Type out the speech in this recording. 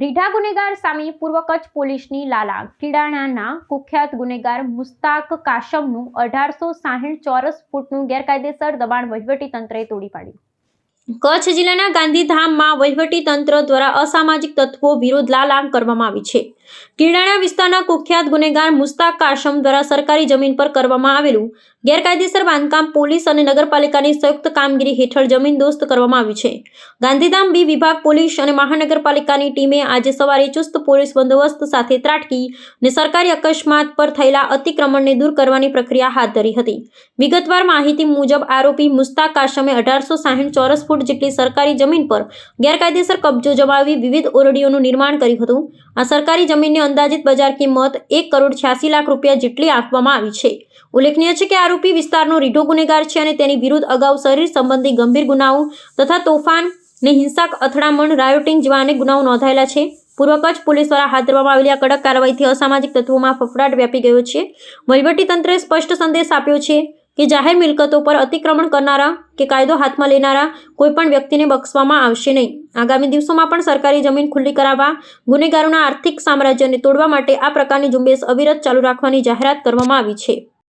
રીઢા ગુનેગાર સામે પૂર્વ કચ્છ પોલીસની લાલા કીડાણાના કુખ્યાત ગુનેગાર મુસ્તાક કાશમનું અઢારસો સાહીઠ ચોરસ ફૂટનું ગેરકાયદેસર દબાણ વહીવટી તંત્રે તોડી પાડ્યું. કચ્છ જિલ્લાના ગાંધીધામમાં વહીવટી તંત્ર દ્વારા અસામાજિક તત્વો વિરુદ્ધ લાલાંગ કરવામાં આવી છે. કીડાણા વિસ્તારના કુખ્યાત ગુનેગાર મુસ્તાક કાશમ દ્વારા સરકારી જમીન પર કરવામાં આવેલું ગેરકાયદેસર બાંધકામ પોલીસ અને નગરપાલિકાની સંયુક્ત કામગીરી હેઠળ જમીન દોસ્ત કરવામાં આવ્યું છે. ગાંધીધામ બી વિભાગ પોલીસ અને મહાનગરપાલિકાની ટીમે આજે સવારે ચુસ્ત પોલીસ બંદોબસ્ત સાથે ત્રાટકી અને સરકારી અકસ્માત પર થયેલા અતિક્રમણને દૂર કરવાની પ્રક્રિયા હાથ ધરી હતી. વિગતવાર માહિતી મુજબ આરોપી મુસ્તાક કાશમે અઢારસો સાહીઠ ચોરસ ફૂટ જેટલી સરકારી જમીન પર ગેરકાયદેસર કબજો જમાવી વિવિધ ઓરડીઓનું નિર્માણ કર્યું હતું. આ સરકારી જમીનની અંદાજિત બજાર કિંમત એક કરોડ છ્યાસી લાખ રૂપિયા જેટલી આંકવામાં આવી છે. ઉલ્લેખનીય છે કે આરોપી વિસ્તારનો રીઢો ગુનેગાર છે અને તેની વિરુદ્ધ અગાઉ શરીર સંબંધી ગંભીર ગુનાઓ તથા તોફાન ને હિંસક અથડામણ રાયોટિંગ જેવા અનેક ગુનાઓ નોંધાયેલા છે. પૂર્વ કચ્છ પોલીસ દ્વારા હાથ ધરવામાં આવેલી આ કડક કાર્યવાહીથી અસામાજિક તત્વોમાં ફફડાટ વ્યાપી ગયો છે. વહીવટીતંત્રે સ્પષ્ટ સંદેશ આપ્યો છે કે જાહેર મિલકતો પર અતિક્રમણ કરનારા કે કાયદો હાથમાં લેનારા કોઈપણ વ્યક્તિને બક્ષવામાં આવશે નહીં. આગામી દિવસોમાં પણ સરકારી જમીન ખુલ્લી કરાવવા, ગુનેગારોના આર્થિક સામ્રાજ્યને તોડવા માટે આ પ્રકારની ઝુંબેશ અવિરત ચાલુ રાખવાની જાહેરાત કરવામાં આવી છે.